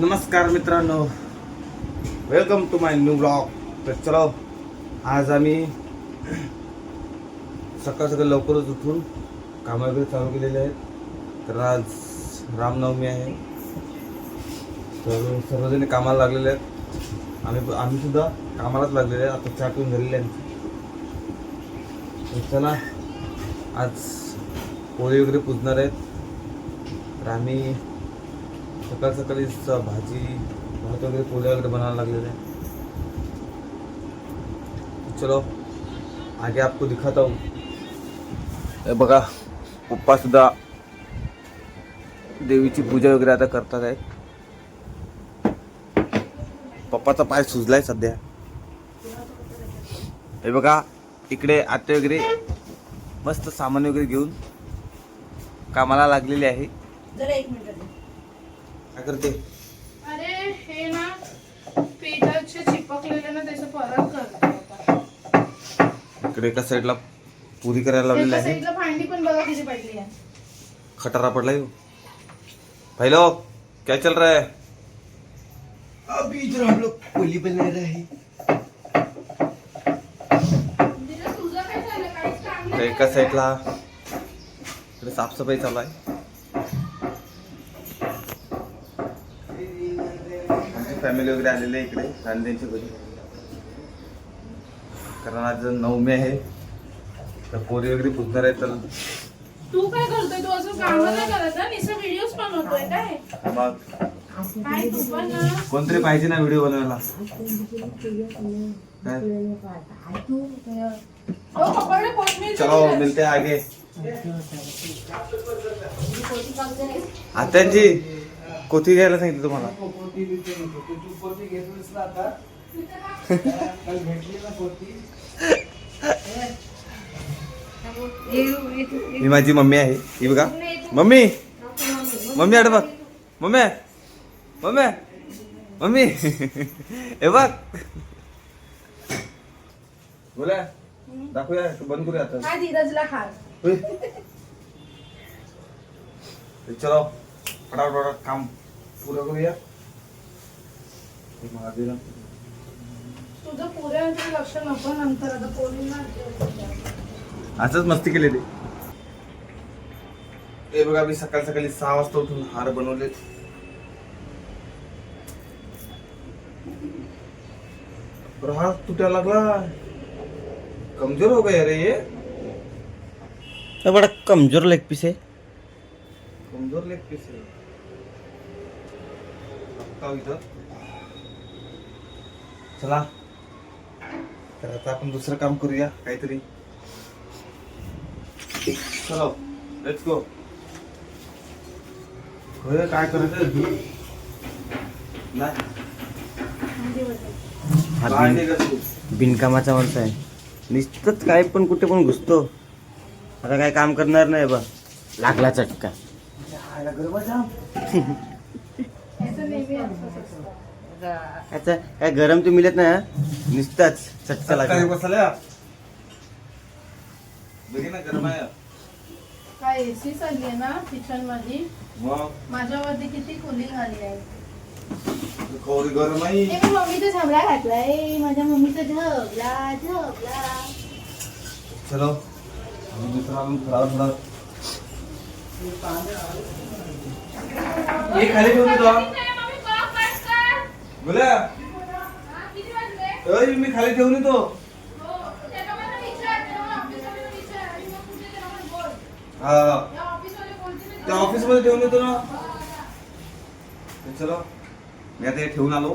नमस्कार मित्रांनो. Welcome to my new blog तर चलो आज आम्ही सकाळ सकाळ लवकरच उठून कामं वगैरे चालू केलेले आहेत. तर आज रामनवमी आहे. तर सर्वजण कामाला लागलेले आहेत. आम्ही आम्ही सुद्धा कामालाच लागलेले आहे आता चहा झालेले आहेत तर चला आज पोळी वगैरे पुजणार आहेत. तर आम्ही सकाळ सकाळीच भाजी भात वगैरे पोळ्या वगैरे बनायला लागलेले हैं तो चलो आगे आपको दिखाता हूँ. हे बघा पप्पा सुद्धा देवीची पूजा वगैरे आता करतात आहेत पप्पाचा पाय सुजलाय सध्या. हे बघा इकडे आते वगैरे मस्त सामान वगैरे घेऊन कामाला लागलेले आहे. जरा एक मिनिट. दे. काय करते? अरे हे ना पिठाचे चिपकलेले ना त्याचं परत करते. इकडे एका साईडला पुरी करायला लावलेली एका आहे साईडला भांडी पण बघा किती पडली आहे. खटारा पडला यू भाई लोग क्या चल रहा है अभी इधर हम लोग होली बना रहे हैं। एका साईडला इकडे साफसफाई चालू आहे. फॅमिली वगैरे आलेले आहे इकडे गांधींच्या घरी. कारण आज नवमी आहे तर पोरी वगैरे पुजणार आहे तर तू काय करतोय? तू असं काम नाही करत ना? नुसतं व्हिडिओज बनवतोय काय? मग काय तू पण ना. कोणतरी पाहिजे ना व्हिडिओ बनवायला. हो कोथमीर चलो हैं आगे. आत्यांची कोथी घ्यायला सांगितलं तुम्हाला? पोती बिती नको. तुझी पोती घेतलीस ना आता काल भेटली ना पोती ही माझी मम्मी आहे ही बघा. मम्मी! मम्मी आड बघ मम्मी! मम्मी! मम्मी! हे बघ. बोला. दाखवूया तू बंद करूया आता. काय धीरजला खा होय. तर चलो फटाफट फटाफट काम. पुरं करूया. हे महादेवला. तुझं पुऱ्यांकडे लक्ष नको नंतर आता पोलींना असंच मस्ती केली ते. हे बघा मी सकाळ सकाळी सहा वाजता उठून हार बनवले. हार तुटायला लागला. कमजोर हो गया रे ये. बड़ा कमजोर लेग पीस है कमजोर लेग पीस आहे. बघताव इथं. चला. तर आता आपण दुसरं काम करूया काहीतरी. चलो लेट्स गो होय काय करायचं नाही. बिनकामाचा माणूस आहे. नुसतंच काय पण कुठे पण घुसतो. आता काय काम करणार नाही बा. लागला चटका. खायला गरबा जाम. काय गरम तर मिळत नाही नुसताच चटका काय लागला. बसल्या. बघे ना गरम आहे. काय एसी चालली आहे ना किचनमध्ये मग? माझ्यावरती किती कुलिंग आली आहे. कवरी गरम आहे. ए, मी मम्मीचा झबला घातलाय. माझ्या मम्मीचा झबला झबला चलो. आम्ही मित्रांनो थोडा थोडा. हे खाली ठेवून देतो बोला. अय, मी खाली ठेवून येतो. हा. त्या ऑफिसमध्ये ठेवून येतो ना. चलो. मी आता हे ठेवून आलो.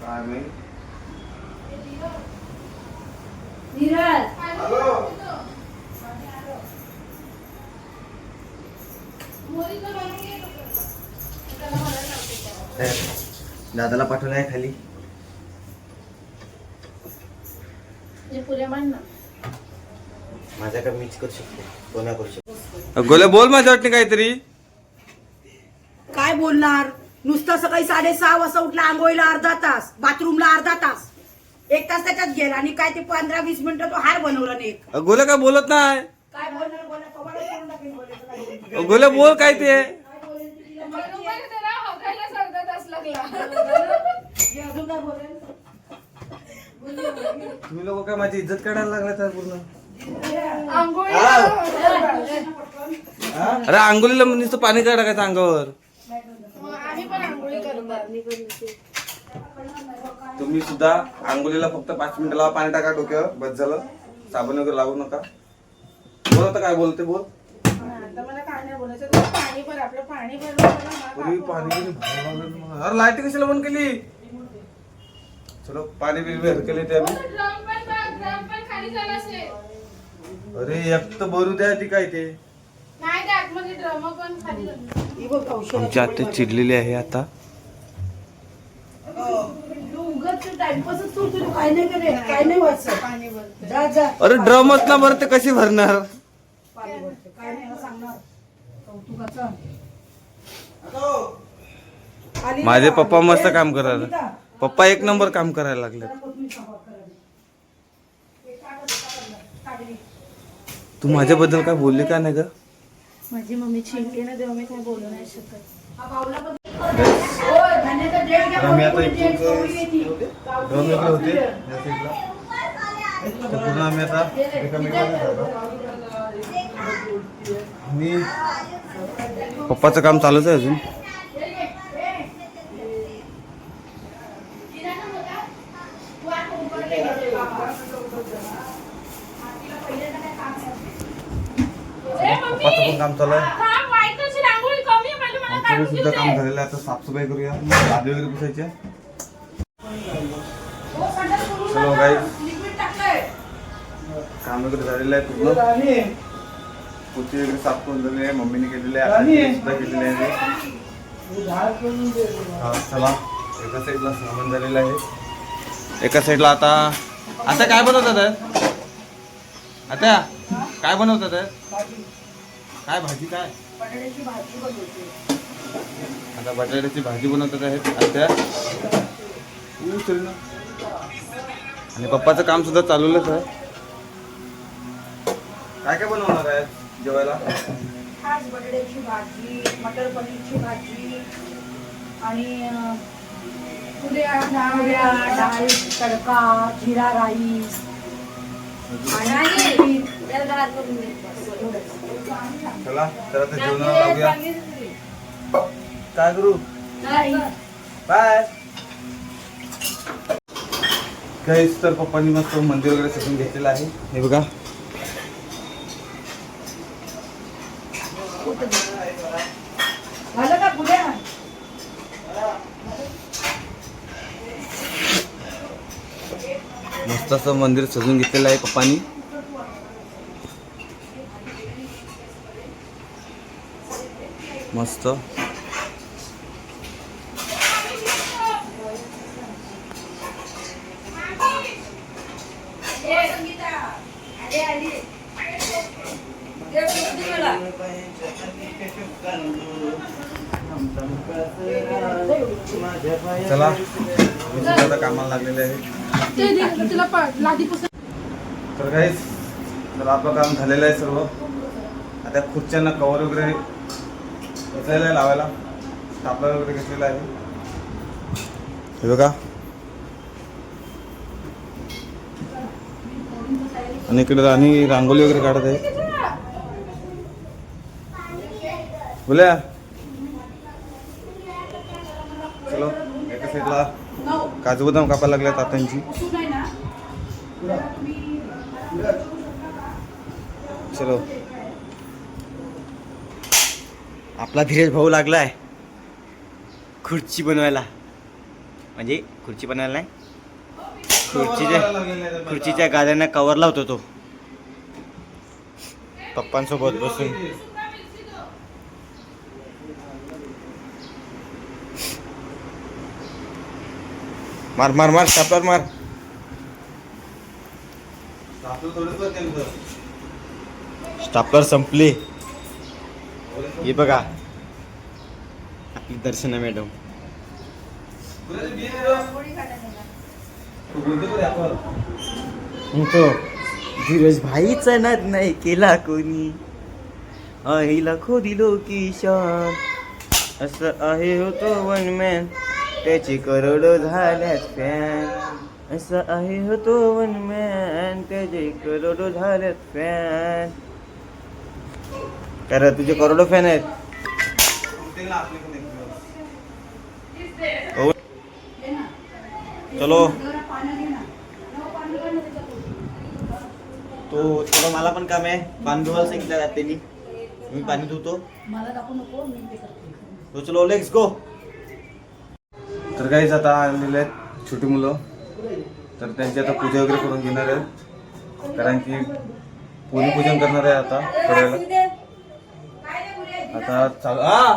काय माहीत धीरज हॅलो दादाला पाठवलं आहे खाली ना. माझ्याकडे मीच करू शकतो. कोणा करू शकतो? गोल्या बोल माझ्या वाटणी काहीतरी. काय बोलणार? नुसतं सकाळी साडेसहा वाजता उठला आंघोळीला अर्धा तास बाथरूमला अर्धा तास. एक तास त्याच्यात गेला आणि काय ते पंधरा वीस मिनिटं तो हार बनवला नाही गोल्या काय बोलत नाही? काय बोलणार? बोला बोल काय ते? तुम्ही लोक काय माझी इज्जत काढायला लागला तर पूर्ण? अरे आंघोलीला नुसतं पाणी काय टाकायचं अंगावर? तुम्ही सुद्धा आंघोलीला फक्त पाच मिनिटं लावा पाणी टाका डोक्यावर. बस झालं. साबण वगैरे लावू नका. बोल आता काय बोलते बोल. नाही बोलायचं तुला पाणी भर आपलं पाणी भरलं पाणी. अरे लाइट कशाला बंद केली? चलो पाणी बिल भर केले ते आम्ही ड्रम पण बघ, ड्रम पण खाली झाला असेल अरे एक तर भरू द्या ती काय ते. नाही ते आतमध्ये ड्रम पण खाली झाले आमची आत्या चिडलेली आहे आता. टाइमपासच करतो तू काय नाही करे काय नाही व्हायचं पाणी भर जा जा. अरे ड्रमच ना बरं ते कशी भरणार? पाणी भरते. काय नाही सांगणार. कौतुकाचं आली माझे? पप्पा मस्त काम करायला संगीता, पप्पा एक नंबर काम करायला लागले. कोथिंबीर करायला. हे. तू माझ्याबद्दल काय बोलली का नाही ग? माझी मम्मी ना तेव्हा मी काय बोलू नाही शकत. हा बाऊला पण- होय, धान्याचा डेट घ्या, तर आम्ही आता कोणी डेट इथून कोणी येते. ड्रम वगैरे होते? या साईडला. तर पूर्ण आम्ही आता एकामेकांना जातो. आणि पप्पाचं काम चालूच आहे अजून. पप्पाचं पण काम चालू आहे. बायकोची रांगोळी कमी आहे मला आमचं सुद्धा काम. झालेलं आहे आता साफसफाई करूया. लादी वगैरे पुसायच्या हो, चलो. काम वगैरे झालेलं आहे पूर्ण. पुती वगैरे साफ करून आहे मम्मीने केलेली सुद्धा केलेली आहे. हा चला. एका साईडला सामान झालेलं आहे. एका साईडला आता आता काय बनवतात? आता काय बनवतात? काय भाजी काय? बटाट्याची भाजी बनवते. आता बटाट्याची भाजी बनवतात आहेत. ना. आणि पप्पाचं काम सुद्धा चालूलंच आहे. काय काय बनवणार आहे जेवायला? आज बटाट्याची भाजी मटर पनीरची भाजी आणि अं, पुऱ्या डाळ्या डाळ तडका जिरा राईस. आणि चला तर आता जेवणाला लागूया काय करू? बाय. काहीच तर पप्पांनी मस्त मंदिर वगैरे सजून घेतलेलं आहे. हे बघा. झालं का पुढे? मस्त असं मंदिर सजून घेतलेलं आहे पप्पांनी. मस्त. चला. आता कामाला लागलेले आहे. तर काहीच तर आपलं काम झालेलं आहे सर्व. आता खुर्च्यांना कवर वगैरे घेतलेलं आहे लावायला. स्टापलर वगैरे घेतलेलं आहे. हे बघा. आणि इकडे राणी रांगोळी वगैरे काढत आहे. बोल्या. चलो एका साईडला काजू बदाम कापायला लागल्या तात्यांची चलो. आपला धीरज भाऊ लागलाय. खुर्ची बनवायला. म्हणजे खुर्ची बनवायला नाही. खुर्चीच्या खुर्चीच्या गाद्यांना कवर लावतो तो. पप्पांसोबत बसून. मार मार मार स्टापलर मार. स्टापलर संपली. हे बघा. आपली दर्शना मॅडम. तू धीरज भाईच ना नाही केला कोणी. आहे लाखो दिलो की शान असं आहे हो तो वन मॅन त्याची करोडो झाल्यात फॅन असं आहे हो तो वन मॅन त्याचे करोडो झाल्यात फॅन कारण तुझे करोडो फॅन आहेत? हो. चलो. तो चलो मला पण काम आहे. पाणी धुवायला सांगितलं रात्री मी पाणी धुतो. तो चलो लेट्स गो तर काहीच आता आलेले आहेत छोटी मुलं. तर त्यांची आता पूजा वगैरे करून घेणार आहेत. कारण की पूरी पूजन करणार आहे आता वेळात. आता चालू आ!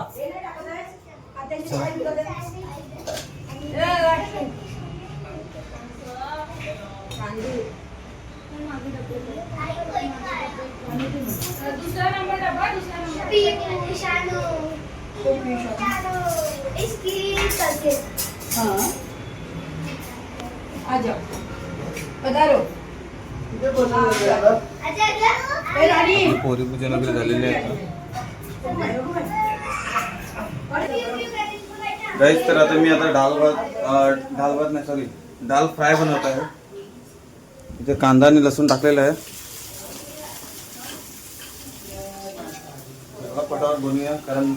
दुसरा नंबर डबा दुसरा नंबर हाँ. आ जाओ. पधारो. ए रानी पोरी पूजन वगैरे झालेले आहे गाईज तर आता मी आता डाल भात डाल भात नाही सॉरी डाल फ्राय बनवत आहे. इथे कांदा आणि लसूण टाकलेलं आहे. चला पटापट बनवूया कारण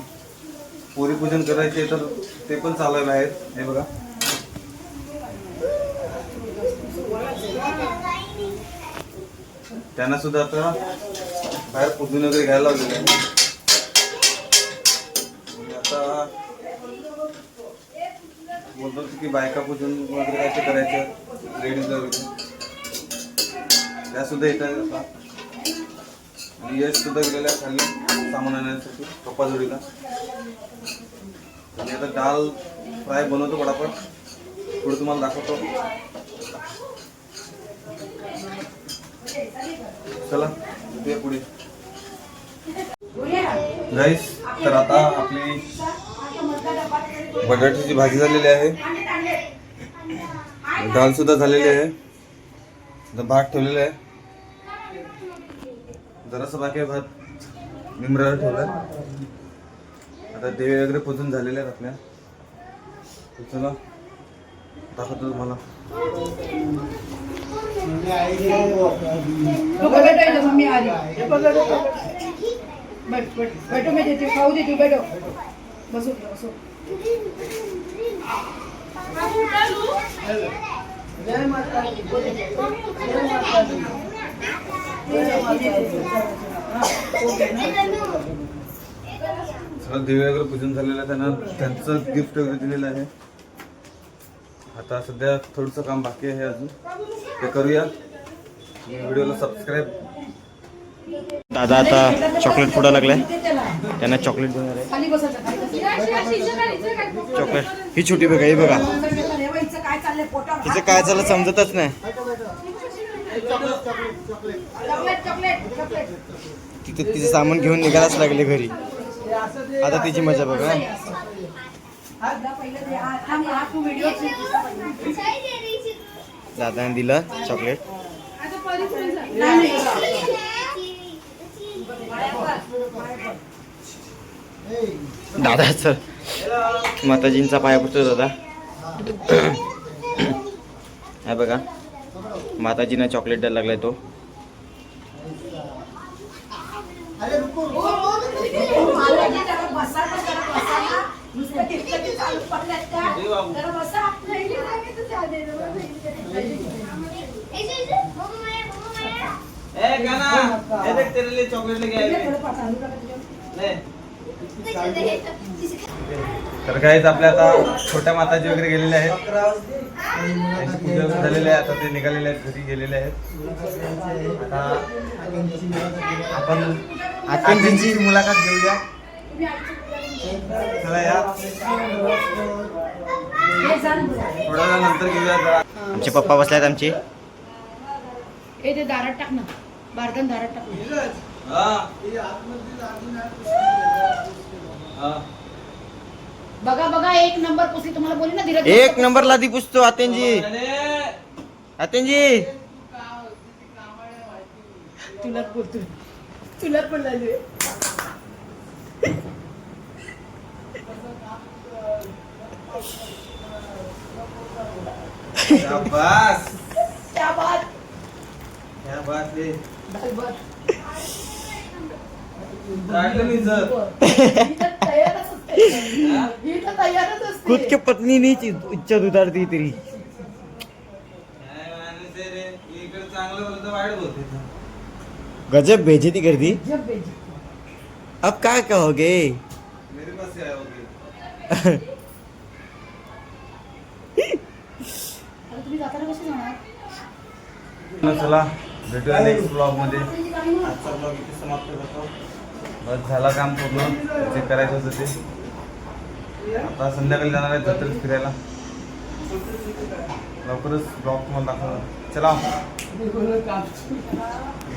पोरी पूजन करायचे तर ते पण चालू आहे हे बघा. त्यांना सुद्धा आता बाहेर पुजून वगैरे घ्यायला लागलेलं आहे. आता बोलतो की बायका पूजन वगैरे काय ते करायचं लेडीज वगैरे त्या सुद्धा येतात आता. आणि यश सुद्धा गेलेल्या खाली सामान आणण्यासाठी पप्पा जोडीला आणि आता डाल फ्राय बनवतो पटापट पुढे तुम्हाला दाखवतो. चला ते पुढे. राईस तर आता आपली बटाट्याची भाजी झालेली आहे. डाळ सुद्धा झालेली आहे. भात ठेवलेला आहे. जरासा बाकी आहे भात. निमराला आहे आता देवे वगैरे पोचून झालेले आहेत आपल्या. चला दाखवतो तुम्हाला. रुको बैठो इधर मम्मी आ रही बैठ बैठ बैठो मैं देती खाऊ देती हूँ बैठो बसो बसो. सगळं देवी वगैरे पूजन झालेलं आहे त्यांना त्यांचं गिफ्ट वगैरे दिलेलं आहे. आता सध्या थोडंसं काम बाकी आहे अजून. ते करूया. व्हिडिओला सबस्क्राईब दादा आता चॉकलेट फोडा लागलाय. त्यांना चॉकलेट देणार आहे. चॉकलेट ही छोटी बघा ही बघा. हिचं काय चाललं समजतच नाही. Chocolate chocolate chocolate. तिथे तिचं सामान घेऊन निघायलाच लागले घरी. आता तिची मजा बघा. हा, हा दादाने दिलं चॉकलेट. दादा सर माताजींचा पाया पडतो दादा. हा बघा. माताजींना चॉकलेट द्यायला लागलाय तो मला नाही जरा बसा ना, जरा बसा ना. नुसतं टिपलं की चालू पडल्यात तर काहीच आपल्या आता छोट्या माताजी वगैरे गेलेले आहेत. त्यांची पूजा वगैरे झालेली आहे आता ते निघालेले आहेत घरी गेलेले आहेत. आता आपण आत्यांची मुलाखत घेऊया. चला या. जा ना बरं. थोड्या वेळानंतर घेऊया जरा. आमचे पप्पा बसल्यात आमचे. ए ते दारात टाक ना. बारदान दारात टाक. ना. बघा बघा एक नंबर पुसली तुम्हाला बोलली ना धीरज एक नंबरला ती पुसतो आत्यांजी. आत्यांजी. तुला बोलतो तुला पण लागले. शाबास त्या बात? क्या बात है? दालभात. काढलं मी जर ही तर तयारच असते ही? तर तयारच असते खुद के पत्नी नीच इज्जत उतारती तेरी। काय माणूस आहे रे। इकडे चांगलं बोलतो तर वाईट बोलते गजब बेइज्जती कर दी। जब बेजी. अब क्या कहोगे मेरे पास से आया होगी आता तुम्ही जाताना कशी जाणार चला. भेटूया नेक्स्ट ब्लॉगमध्ये. आजचा ब्लॉग इथे समाप्त करतो. बस झाला काम पूर्ण. जे करायचं होतं ते. आता संध्याकाळी जाणार आहे जत्रेत फिरायला. लवकरच ब्लॉग तुम्हाला दाखवणार. चला.